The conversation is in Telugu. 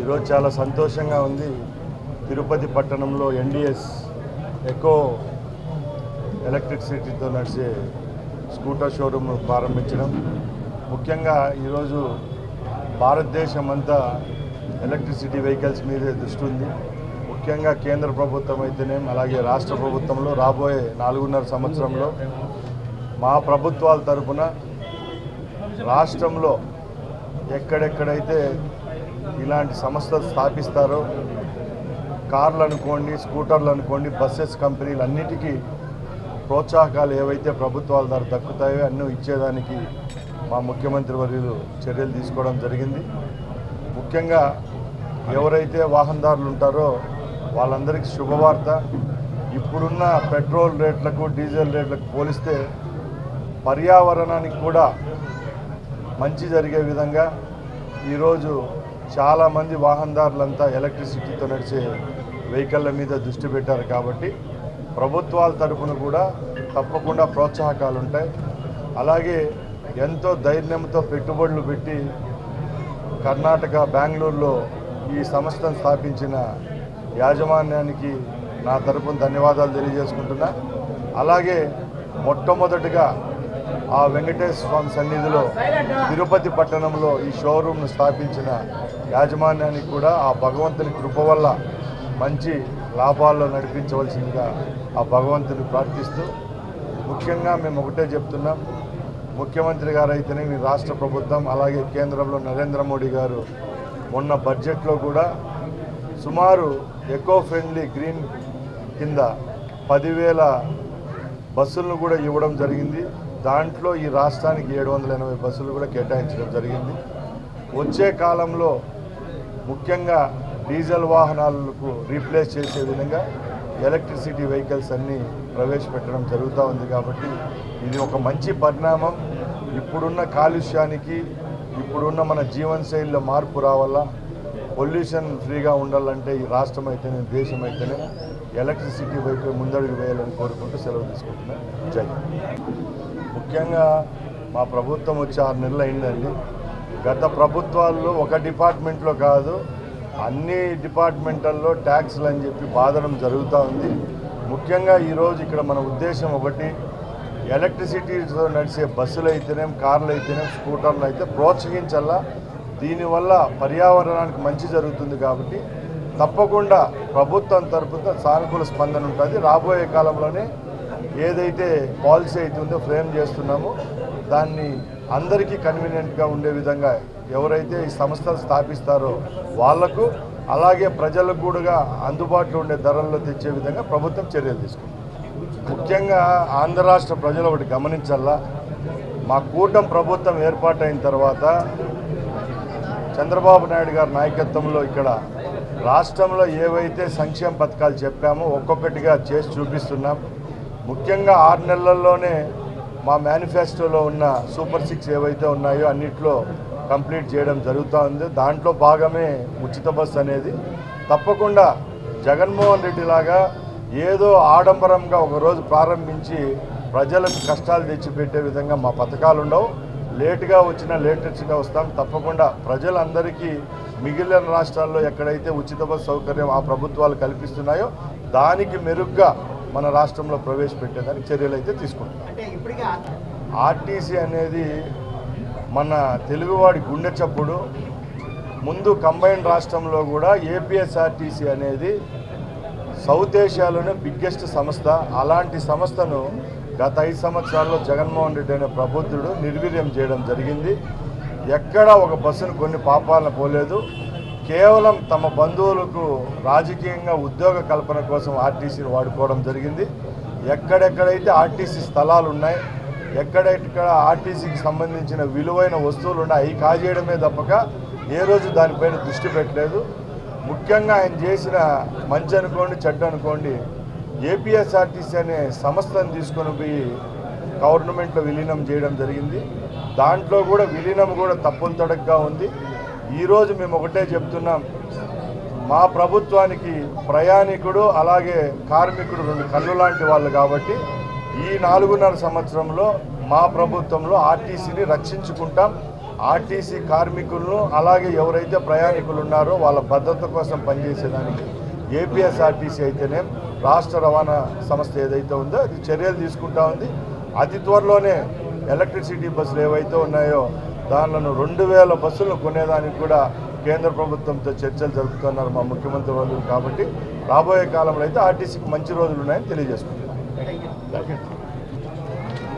ఈరోజు చాలా సంతోషంగా ఉంది. తిరుపతి పట్టణంలో ఎన్డిఎస్ ఎకో ఎలక్ట్రిసిటీతో నడిచే స్కూటర్ షోరూమ్ ప్రారంభించడం. ముఖ్యంగా ఈరోజు భారతదేశం అంతా ఎలక్ట్రిసిటీ వెహికల్స్ మీదే దృష్టి ఉంది. ముఖ్యంగా కేంద్ర ప్రభుత్వం అయితేనే అలాగే రాష్ట్ర ప్రభుత్వంలో రాబోయే నాలుగున్నర సంవత్సరంలో మా ప్రభుత్వాల తరపున రాష్ట్రంలో ఎక్కడెక్కడైతే ఇలాంటి సంస్థలు స్థాపిస్తారో కార్లు అనుకోండి స్కూటర్లు అనుకోండి బస్సెస్ కంపెనీలు అన్నిటికీ ప్రోత్సాహకాలు ఏవైతే ప్రభుత్వాల ద్వారా దక్కుతాయో అన్నీ ఇచ్చేదానికి మా ముఖ్యమంత్రి వర్యులు చర్యలు తీసుకోవడం జరిగింది. ముఖ్యంగా ఎవరైతే వాహనదారులు ఉంటారో వాళ్ళందరికీ శుభవార్త. ఇప్పుడున్న పెట్రోల్ రేట్లకు డీజిల్ రేట్లకు పోలిస్తే పర్యావరణానికి కూడా మంచి జరిగే విధంగా ఈరోజు చాలామంది వాహనదారులంతా ఎలక్ట్రిసిటీతో నడిచే వెహికల్ల మీద దృష్టి పెట్టారు కాబట్టి ప్రభుత్వాల తరఫున కూడా తప్పకుండా ప్రోత్సాహకాలు ఉంటాయి. అలాగే ఎంతో ధైర్యంతో పెట్టుబడులు పెట్టి కర్ణాటక బెంగళూరులో ఈ సంస్థను స్థాపించిన యాజమాన్యానికి నా తరపున ధన్యవాదాలు తెలియజేసుకుంటున్నా. అలాగే మొట్టమొదటిగా ఆ వెంకటేశ్వర స్వామి సన్నిధిలో తిరుపతి పట్టణంలో ఈ షోరూమ్ను స్థాపించిన యాజమాన్యానికి కూడా ఆ భగవంతుని కృప వల్ల మంచి లాభాల్లో నడిపించవలసిందిగా ఆ భగవంతుని ప్రార్థిస్తూ ముఖ్యంగా మేము ఒకటే చెప్తున్నాం. ముఖ్యమంత్రి గారు అయితేనే మీ రాష్ట్ర ప్రభుత్వం అలాగే కేంద్రంలో నరేంద్ర మోడీ గారు మొన్న బడ్జెట్లో కూడా సుమారు ఎకో ఫ్రెండ్లీ గ్రీన్ కింద పదివేల బస్సులను కూడా ఇవ్వడం జరిగింది. దాంట్లో ఈ రాష్ట్రానికి ఏడు వందల ఎనభై బస్సులు కూడా కేటాయించడం జరిగింది. వచ్చే కాలంలో ముఖ్యంగా డీజిల్ వాహనాలకు రీప్లేస్ చేసే విధంగా ఎలక్ట్రిసిటీ వెహికల్స్ అన్నీ ప్రవేశపెట్టడం జరుగుతూ ఉంది కాబట్టి ఇది ఒక మంచి పరిణామం. ఇప్పుడున్న కాలుష్యానికి ఇప్పుడున్న మన జీవనశైలిలో మార్పు రావాలా? పొల్యూషన్ ఫ్రీగా ఉండాలంటే ఈ రాష్ట్రం అయితేనే దేశం అయితేనే ఎలక్ట్రిసిటీ వైపు ముందడుగు వేయాలని కోరుకుంటూ సెలవు తీసుకుంటున్నాను జై ముఖ్యంగా మా ప్రభుత్వం వచ్చి ఆరు నెలలు అయిందండి. గత ప్రభుత్వాల్లో ఒక డిపార్ట్మెంట్లో కాదు అన్ని డిపార్ట్మెంటల్లో ట్యాక్స్లు అని చెప్పి బాధడం జరుగుతూ ఉంది. ముఖ్యంగా ఈరోజు ఇక్కడ మన ఉద్దేశం ఒకటి ఎలక్ట్రిసిటీతో నడిచే బస్సులు అయితేనేం కార్లు అయితేనేం స్కూటర్లు అయితే ప్రోత్సహించాలా దీనివల్ల పర్యావరణానికి మంచి జరుగుతుంది కాబట్టి తప్పకుండా ప్రభుత్వం తరపున సానుకూల స్పందన ఉంటుంది. రాబోయే కాలంలోనే ఏదైతే పాలసీ అవుతుందో ఫ్రేమ్ చేస్తున్నామో దాన్ని అందరికీ కన్వీనియంట్గా ఉండే విధంగా ఎవరైతే ఈ సంస్థలు స్థాపిస్తారో వాళ్ళకు అలాగే ప్రజలకు కూడా అందుబాటులో ఉండే ధరల్లో తెచ్చే విధంగా ప్రభుత్వం చర్యలు తీసుకుంటుంది. ముఖ్యంగా ఆంధ్ర రాష్ట్ర ప్రజలు ఒకటి గమనించాలా మా కూటమి ప్రభుత్వం ఏర్పాటైన తర్వాత చంద్రబాబు నాయుడు గారి నాయకత్వంలో ఇక్కడ రాష్ట్రంలో ఏవైతే సంక్షేమ పథకాలు చెప్పామో ఒక్కొక్కటిగా చేసి చూపిస్తున్నాం. ముఖ్యంగా ఆరు నెలల్లోనే మా మేనిఫెస్టోలో ఉన్న సూపర్ సిక్స్ ఏవైతే ఉన్నాయో అన్నిట్లో కంప్లీట్ చేయడం జరుగుతూ ఉంది. దాంట్లో భాగమే ఉచిత బస్సు అనేది. తప్పకుండా జగన్మోహన్ రెడ్డి లాగా ఏదో ఆడంబరంగా ఒకరోజు ప్రారంభించి ప్రజలకు కష్టాలు తెచ్చిపెట్టే విధంగా మా పథకాలు ఉండవు. లేటుగా వచ్చినా లేటెస్ట్గా వస్తాం. తప్పకుండా ప్రజలందరికీ మిగిలిన రాష్ట్రాల్లో ఎక్కడైతే ఉచిత బస్సు సౌకర్యం ఆ ప్రభుత్వాలు కల్పిస్తున్నాయో దానికి మెరుగ్గా మన రాష్ట్రంలో ప్రవేశపెట్టేదానికి చర్యలు అయితే తీసుకుంటాం ఆర్టీసీ అనేది మన తెలుగువాడి గుండె చప్పుడు. ముందు కంబైన్డ్ రాష్ట్రంలో కూడా ఏపీఎస్ఆర్టీసీ అనేది సౌత్ ఏషియాలోనే బిగ్గెస్ట్ సంస్థ. అలాంటి సంస్థను గత ఐదు సంవత్సరాల్లో జగన్మోహన్ రెడ్డి అనే ప్రబుద్ధుడు నిర్వీర్యం చేయడం జరిగింది. ఎక్కడా ఒక బస్సును కొన్ని పాపాలను పోలేదు. కేవలం తమ బంధువులకు రాజకీయంగా ఉద్యోగ కల్పన కోసం ఆర్టీసీని వాడుకోవడం జరిగింది. ఎక్కడెక్కడైతే ఆర్టీసీ స్థలాలు ఉన్నాయి ఎక్కడెక్కడ ఆర్టీసీకి సంబంధించిన విలువైన వస్తువులు ఉన్నాయి అవి కాజేయడమే తప్పక ఏ రోజు దానిపైన దృష్టి పెట్టలేదు. ముఖ్యంగా ఆయన చేసిన మంచి అనుకోండి చెడ్డ అనుకోండి ఏపీఎస్ఆర్టీసీ అనే సంస్థను తీసుకొని పోయి గవర్నమెంట్లో విలీనం చేయడం జరిగింది. దాంట్లో కూడా విలీనం కూడా తప్పులు తడగ్గా ఉంది. ఈరోజు మేము ఒకటే చెప్తున్నాం. మా ప్రభుత్వానికి ప్రయాణికుడు అలాగే కార్మికుడు రెండు కళ్ళు లాంటి వాళ్ళు కాబట్టి ఈ నాలుగున్నర సంవత్సరంలో మా ప్రభుత్వంలో ఆర్టీసీని రక్షించుకుంటాం. ఆర్టీసీ కార్మికులను అలాగే ఎవరైతే ప్రయాణికులు ఉన్నారో వాళ్ళ భద్రత కోసం పనిచేసేదానికి ఏపీఎస్ఆర్టీసీ అయితేనే రాష్ట్ర రవాణా సంస్థ ఏదైతే ఉందో అది చర్యలు తీసుకుంటా ఉంది. అతి త్వరలోనే ఎలక్ట్రిసిటీ బస్సులు ఏవైతే ఉన్నాయో దానిలను రెండు వేల బస్సులను కొనేదానికి కూడా కేంద్ర ప్రభుత్వంతో చర్చలు జరుపుతున్నారు మా ముఖ్యమంత్రి వాళ్ళు. కాబట్టి రాబోయే కాలంలో అయితే ఆర్టీసీకి మంచి రోజులు ఉన్నాయని తెలియజేసుకుంటున్నాం. Thank you thank you